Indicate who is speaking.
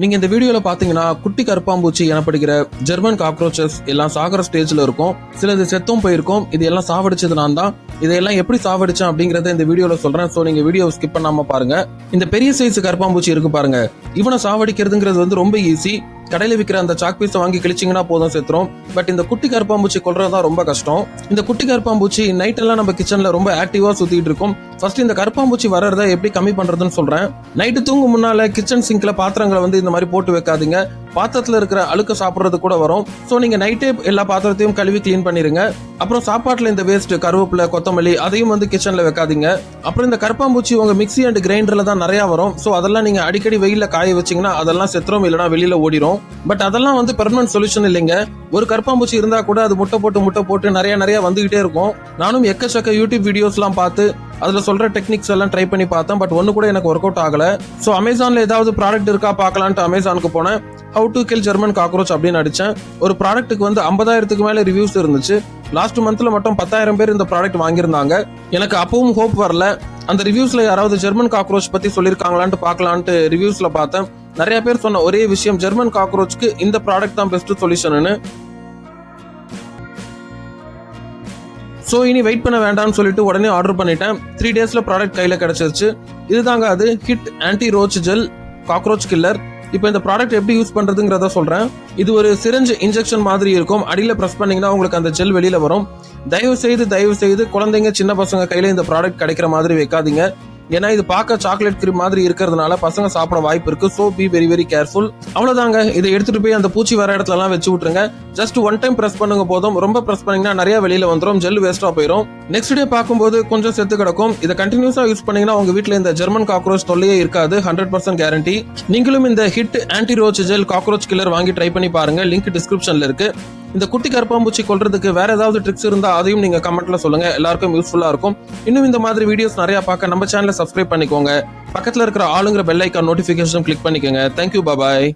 Speaker 1: நீங்க இந்த வீடியோல பாத்தீங்கன்னா குட்டி கருப்பாம்பூச்சி எனப்படுகிற ஜெர்மன் காக்ரோச்சஸ் எல்லாம் சாகர ஸ்டேஜ்ல இருக்கும். சிலது செத்தும் போயிருக்கும். இது எல்லாம் சாவடிச்சது நான் தான். இதையெல்லாம் எப்படி சாவடிச்சேன் அப்படிங்கறத இந்த வீடியோல சொல்றேன். சோ நீங்க வீடியோ ஸ்கிப் பண்ணாம பாருங்க. இந்த பெரிய சைஸ் கருப்பாம்பூச்சி இருக்கு பாருங்க. இவனை சாவடிக்கிறதுங்கிறது வந்து ரொம்ப ஈஸி கடையில் விற்கிற அந்த சாக் பீஸை வாங்கி கிழிச்சிங்கன்னா போதும் செத்துரும் பட் இந்த குட்டி கருப்பாம்பூச்சி கொள்றது தான் ரொம்ப கஷ்டம். இந்த குட்டி கருப்பாம்பூச்சி நைட் எல்லாம் நம்ம கிச்சனில் ரொம்ப ஆக்டிவாக சுற்றிட்டு இருக்கும். ஃபர்ஸ்ட் இந்த கருப்பாம்பூச்சி வர்றதை எப்படி கம்மி பண்ணுறதுன்னு சொல்கிறேன் நைட்டு தூங்கும் முன்னால் கிச்சன் சிங்கில் பாத்திரங்களை வந்து இந்த மாதிரி போட்டு வைக்காதீங்க. பாத்திரத்துல இருக்கிற அழுக்க சாப்பிட்றது கூட வரும். ஸோ நீங்க நைட்டே எல்லா பாத்திரத்தையும் கழுவி க்ளீன் பண்ணிருங்க. அப்புறம் சாப்பாட்டுல இந்த வேஸ்ட் கருவேப்பிலை கொத்தமல்லி அதையும் வந்து கிச்சன்ல வைக்காதீங்க. அப்புறம் இந்த கருப்பாம்பூச்சி உங்க மிக்ஸி அண்ட் கிரைண்டர்ல தான் நிறைய வரும். ஸோ அதெல்லாம் நீங்க அடிக்கடி வெயிலில் காய வச்சீங்கன்னா அதெல்லாம் செத்துரும் இல்லைன்னா வெளியில ஓடிரும். பட் அதெல்லாம் வந்து பெர்மனன்ட் சொல்யூஷன் இல்லைங்க. ஒரு கருப்பாம்பூச்சி இருந்தா கூட அது முட்டை போட்டு முட்டை போட்டு நிறைய நிறைய வந்துகிட்டே இருக்கும். நானும் எக்கச்சக்க யூடியூப் வீடியோஸ்லாம் பார்த்து அதுல சொல்ற டெக்னிக்ஸ் எல்லாம் ட்ரை பண்ணி பார்த்தேன். பட் ஒன்னு கூட எனக்கு ஒர்க் அவுட் ஆகல. சோ அமேசான்ல ஏதாவது ப்ராடக்ட் இருக்கா பார்க்கலான்ட்டு அமேசானுக்கு போனேன். How to kill German cockroach அப்படின்னு அடித்தேன் ஒரு ப்ராடக்ட்டுக்கு வந்து ஐம்பதாயிரத்துக்கு மேலே ரிவ்யூஸ் இருந்துச்சு. லாஸ்ட் மந்த்தில் மட்டும் பத்தாயிரம் பேர் இந்த ப்ராடக்ட் வாங்கியிருந்தாங்க. எனக்கு அப்பவும் ஹோப் வரல. அந்த ரிவ்யூஸில் யாராவது ஜெர்மன் காக்ரோச் பற்றி சொல்லியிருக்காங்களான்ட்டு பார்க்கலான்ட்டு ரிவ்யூஸில் பார்த்தேன். நிறைய பேர் சொன்ன ஒரே விஷயம் ஜெர்மன் காக்ரோச்சுக்கு இந்த ப்ராடக்ட் தான் பெஸ்ட் சொல்யூஷன் ஸோ இனி வெயிட் பண்ண வேண்டாம்னு சொல்லிட்டு உடனே ஆர்டர் பண்ணிட்டேன். த்ரீ டேஸில் ப்ராடக்ட் கையில் கிடச்சிருச்சு. இதுதாங்க அது Hit anti roach gel cockroach killer இப்போ இந்த ப்ராடக்ட் எப்படி யூஸ் பண்றதுங்கிறத சொல்றேன். இது ஒரு சிரஞ்ச் இன்ஜெக்ஷன் மாதிரி இருக்கும். அடியில் ப்ரெஸ் பண்ணீங்கன்னா உங்களுக்கு அந்த ஜெல் வெளியில வரும். தயவு செய்து தயவு செய்து குழந்தைங்க சின்ன பசங்க கையில இந்த ப்ராடக்ட் கிடைக்கிற மாதிரி வைக்காதீங்க. ஏன்னா இது பார்க்க சாக்லேட் கிரீம் மாதிரி இருக்கிறதுனால பசங்க சாப்பிட வாய்ப்பு இருக்கு. So be very very careful அவ்வளவுதாங்க. இதை எடுத்துட்டு போய் அந்த பூச்சி வர இடத்துல எல்லாம் வச்சு விட்டுருங்க. ஜஸ்ட் ஒன் டைம் ப்ரெஸ் பண்ணுங்க போதும். ரொம்ப ப்ரெஸ் பண்ணீங்கன்னா நிறைய வெளியில வந்துடும் ஜெல் வேஸ்டா போயிடும் நெக்ஸ்ட் டே பார்க்கும்போது கொஞ்சம் செத்து கிடக்கும். இதை கண்டினியூஸா யூஸ் பண்ணீங்கன்னா உங்க வீட்டில் இந்த ஜெர்மன் காக்ரோச் தொல்லையே இருக்காது. ஹண்ட்ரட் பர்சன்ட் கேரண்டி நீங்களும் இந்த Hit anti roach gel cockroach killer வாங்கி ட்ரை பண்ணி பாருங்க. லிங்க் டிஸ்கிரிப்ஷன்ல இருக்கு. இந்த குட்டி கருப்பாம்பூச்சி கொள்றதுக்கு வேற ஏதாவது ட்ரிக்ஸ் இருந்தா அதையும் நீங்க கமெண்ட்ல சொல்லுங்க. எல்லாருக்கும் யூஸ்ஃபுல்லா இருக்கும். இன்னும் இந்த மாதிரி வீடியோஸ் நிறைய பார்க்க நம்ம சேனலை சப்ஸ்கிரைப் பண்ணிக்கோங்க. பக்கத்துல இருக்கிற ஆளுங்கிற பெல் ஐக்கான் நோட்டிபிகேஷன் கிளிக் பண்ணிக்கோங்க. Thank you bye bye